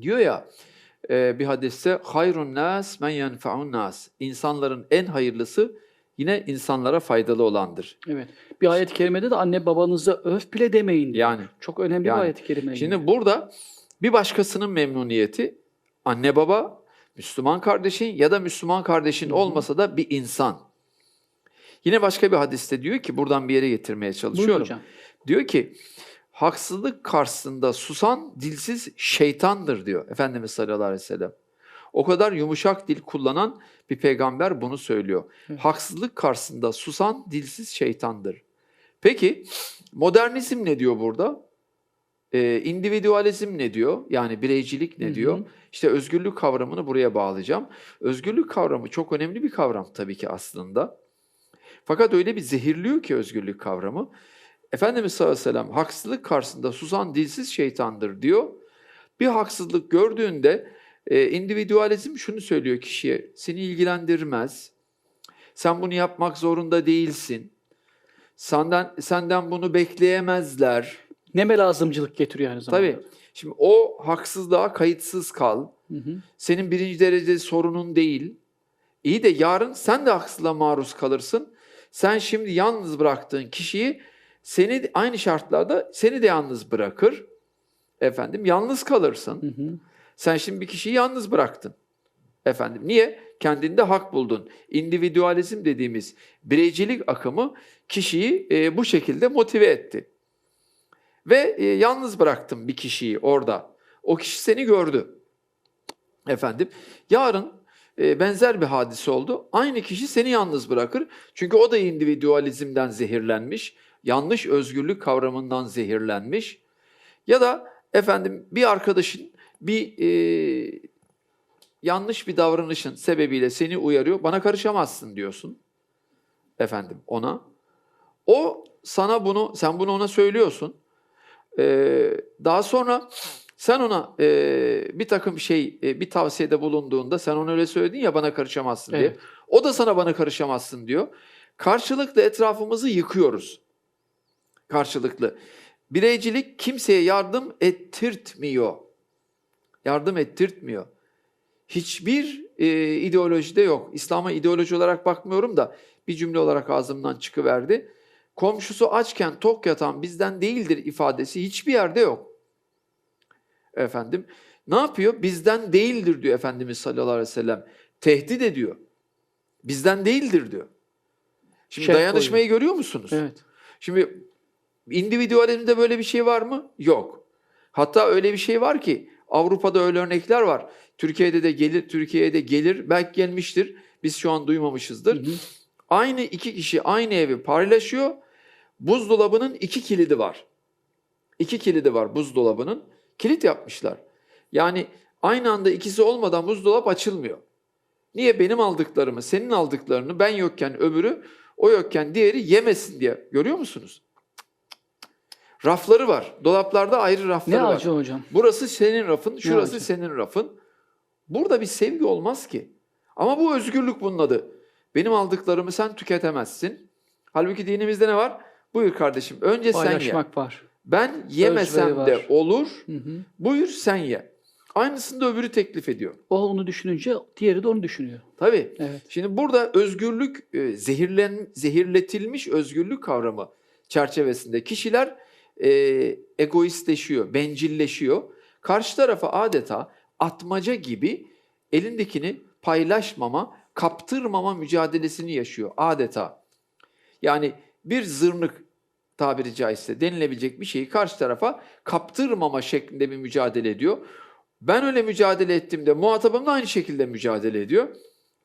Diyor ya e, bir hadiste hayrun nas men yenfa'un nas. İnsanların en hayırlısı yine insanlara faydalı olandır. Evet. Bir ayet-i kerimede de anne babanıza öf bile demeyin. diyor. Yani Çok önemli Yani, bir ayet-i kerime. Şimdi burada bir başkasının memnuniyeti anne baba, Müslüman kardeşin ya da Müslüman kardeşin Hı hı. olmasa da bir insan. Yine başka bir hadiste diyor ki buradan bir yere getirmeye çalışıyorum. hocam. Diyor ki haksızlık karşısında susan dilsiz şeytandır diyor Efendimiz sallallahu aleyhi ve sellem. O kadar yumuşak dil kullanan bir peygamber bunu söylüyor. Haksızlık karşısında susan dilsiz şeytandır. Peki modernizm ne diyor burada? Ee, individualizm ne diyor? Yani bireycilik ne Hı hı. diyor? İşte özgürlük kavramını buraya bağlayacağım. Özgürlük kavramı çok önemli bir kavram tabii ki aslında. Fakat öyle bir zehirliyor ki özgürlük kavramı. Efendimiz sallallahu aleyhi ve sellem haksızlık karşısında susan dilsiz şeytandır diyor. Bir haksızlık gördüğünde e, individualizm şunu söylüyor kişiye. Seni ilgilendirmez. Sen bunu yapmak zorunda değilsin. Senden senden bunu bekleyemezler. Neme lazımcılık getiriyor aynı zamanda. Tabii. Şimdi o haksızlığa kayıtsız kal. Hı hı. Senin birinci derece sorunun değil. İyi de yarın sen de haksızlığa maruz kalırsın. Sen şimdi yalnız bıraktığın kişiyi seni aynı şartlarda seni de yalnız bırakır. Efendim yalnız kalırsın. Hı hı. Sen şimdi bir kişiyi yalnız bıraktın. Efendim niye? Kendinde hak buldun. İndividualizm dediğimiz bireycilik akımı kişiyi e, bu şekilde motive etti. Ve e, yalnız bıraktın bir kişiyi orada. O kişi seni gördü. Efendim yarın e, benzer bir hadise oldu. Aynı kişi seni yalnız bırakır. Çünkü o da individualizmden zehirlenmiş. Yanlış özgürlük kavramından zehirlenmiş. Ya da efendim bir arkadaşın bir e, yanlış bir davranışın sebebiyle seni uyarıyor. Bana karışamazsın diyorsun. Efendim ona. O sana bunu, sen bunu ona söylüyorsun. Ee, daha sonra sen ona e, bir takım şey, e, bir tavsiyede bulunduğunda sen ona öyle söyledin ya bana karışamazsın diye. Evet. O da sana bana karışamazsın diyor. Karşılıklı etrafımızı yıkıyoruz. Karşılıklı. Bireycilik kimseye yardım ettirtmiyor. Yardım ettirtmiyor. Hiçbir e, ideolojide yok. İslam'a ideoloji olarak bakmıyorum da bir cümle olarak ağzımdan çıkıverdi. Komşusu açken tok yatan bizden değildir ifadesi hiçbir yerde yok. Efendim ne yapıyor? Bizden değildir diyor Efendimiz sallallahu aleyhi ve sellem. Tehdit ediyor. Bizden değildir diyor. Şimdi Şef dayanışmayı görüyor musunuz? Evet. Şimdi individualizmde böyle bir şey var mı? Yok. Hatta öyle bir şey var ki Avrupa'da öyle örnekler var. Türkiye'de de gelir, Türkiye'ye de gelir, belki gelmiştir. Biz şu an duymamışızdır. Hı hı. Aynı iki kişi aynı evi paylaşıyor. Buzdolabının iki kilidi var. İki kilidi var buzdolabının. Kilit yapmışlar. Yani aynı anda ikisi olmadan buzdolap açılmıyor. Niye benim aldıklarımı, senin aldıklarını ben yokken öbürü, o yokken diğeri yemesin diye. Görüyor musunuz? Rafları var. Dolaplarda ayrı rafları Ne var. acı hocam. Burası senin rafın, şurası acı. senin rafın. Burada bir sevgi olmaz ki. Ama bu özgürlük bunun adı. Benim aldıklarımı sen tüketemezsin. Halbuki dinimizde ne var? Buyur kardeşim önce sen ye. Paylaşmak var. Ben yemesem var. de olur. Hı hı. Buyur sen ye. Aynısını da öbürü teklif ediyor. O onu düşününce diğeri de onu düşünüyor. Tabii. Evet. Şimdi burada özgürlük, e, zehirlen, zehirletilmiş özgürlük kavramı çerçevesinde kişiler e, egoistleşiyor, bencilleşiyor. Karşı tarafa adeta atmaca gibi elindekini paylaşmama, kaptırmama mücadelesini yaşıyor adeta. Yani bir zırnık tabiri caizse denilebilecek bir şeyi karşı tarafa kaptırmama şeklinde bir mücadele ediyor. Ben öyle mücadele ettiğimde muhatabım da aynı şekilde mücadele ediyor.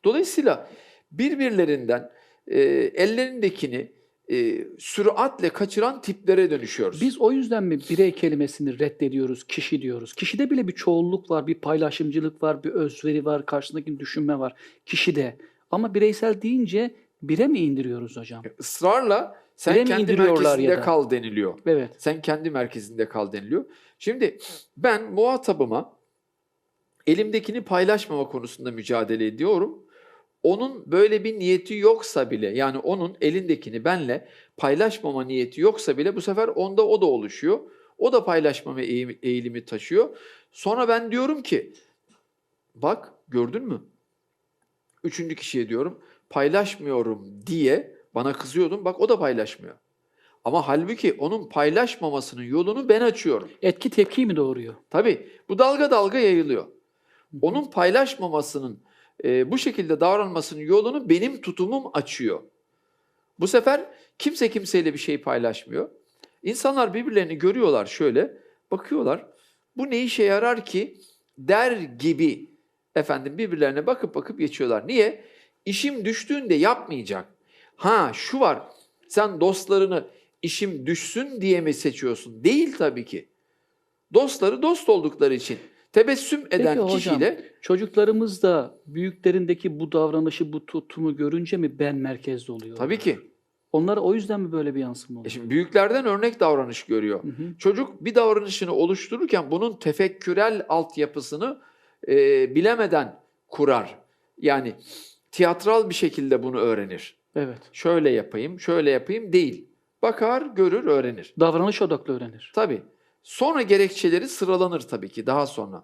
Dolayısıyla birbirlerinden e, ellerindekini e, süratle kaçıran tiplere dönüşüyoruz. Biz o yüzden mi birey kelimesini reddediyoruz, kişi diyoruz? Kişide bile bir çoğulluk var, bir paylaşımcılık var, bir özveri var, karşısındaki düşünme var. Kişide. Ama bireysel deyince bire mi indiriyoruz hocam? ısrarla sen Bire kendi merkezinde ya da? kal deniliyor. Evet. Sen kendi merkezinde kal deniliyor. Şimdi ben muhatabıma elimdekini paylaşmama konusunda mücadele ediyorum. Onun böyle bir niyeti yoksa bile yani onun elindekini benle paylaşmama niyeti yoksa bile bu sefer onda o da oluşuyor. O da paylaşmama eğilimi taşıyor. Sonra ben diyorum ki bak gördün mü? Üçüncü kişiye diyorum paylaşmıyorum diye bana kızıyordun. Bak o da paylaşmıyor. Ama halbuki onun paylaşmamasının yolunu ben açıyorum. Etki tepkiyi mi doğuruyor? Tabii bu dalga dalga yayılıyor. Onun paylaşmamasının, e, bu şekilde davranmasının yolunu benim tutumum açıyor. Bu sefer kimse kimseyle bir şey paylaşmıyor. İnsanlar birbirlerini görüyorlar şöyle, bakıyorlar. Bu ne işe yarar ki der gibi efendim birbirlerine bakıp bakıp geçiyorlar. Niye? İşim düştüğünde yapmayacak. Ha şu var. Sen dostlarını işim düşsün diye mi seçiyorsun? Değil tabii ki. Dostları dost oldukları için tebessüm eden hocam, kişiyle Çocuklarımız da büyüklerindeki bu davranışı, bu tutumu görünce mi ben merkezde oluyor? tabii ki. Onlar o yüzden mi böyle bir yansıma E oluyor? şimdi büyüklerden örnek davranış görüyor. Hı hı. Çocuk bir davranışını oluştururken bunun tefekkürel altyapısını e, bilemeden kurar. Yani tiyatral bir şekilde bunu öğrenir. Evet. Şöyle yapayım, şöyle yapayım değil. Bakar, görür, öğrenir. Davranış odaklı öğrenir. Tabii. Sonra gerekçeleri sıralanır tabii ki daha sonra.